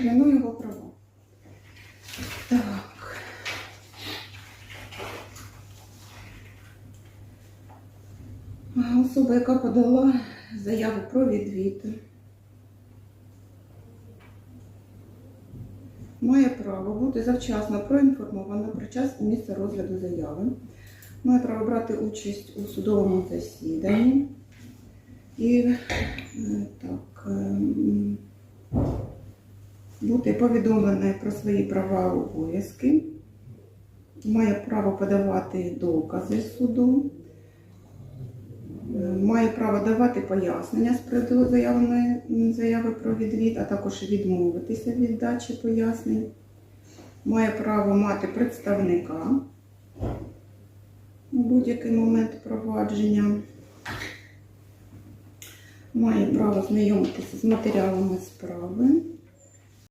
Кляну його права. Так. Особа, яка подала заяву про відвід, має право бути завчасно проінформована про час і місце розгляду заяви, має право брати участь у судовому засіданні і бути повідомленою про свої права обов'язки, має право подавати докази суду, е, має право давати пояснення з приводу заяви про відвід, а також відмовитися від дачі пояснень, має право мати представника у будь-який момент провадження. Має право знайомитися з матеріалами справи,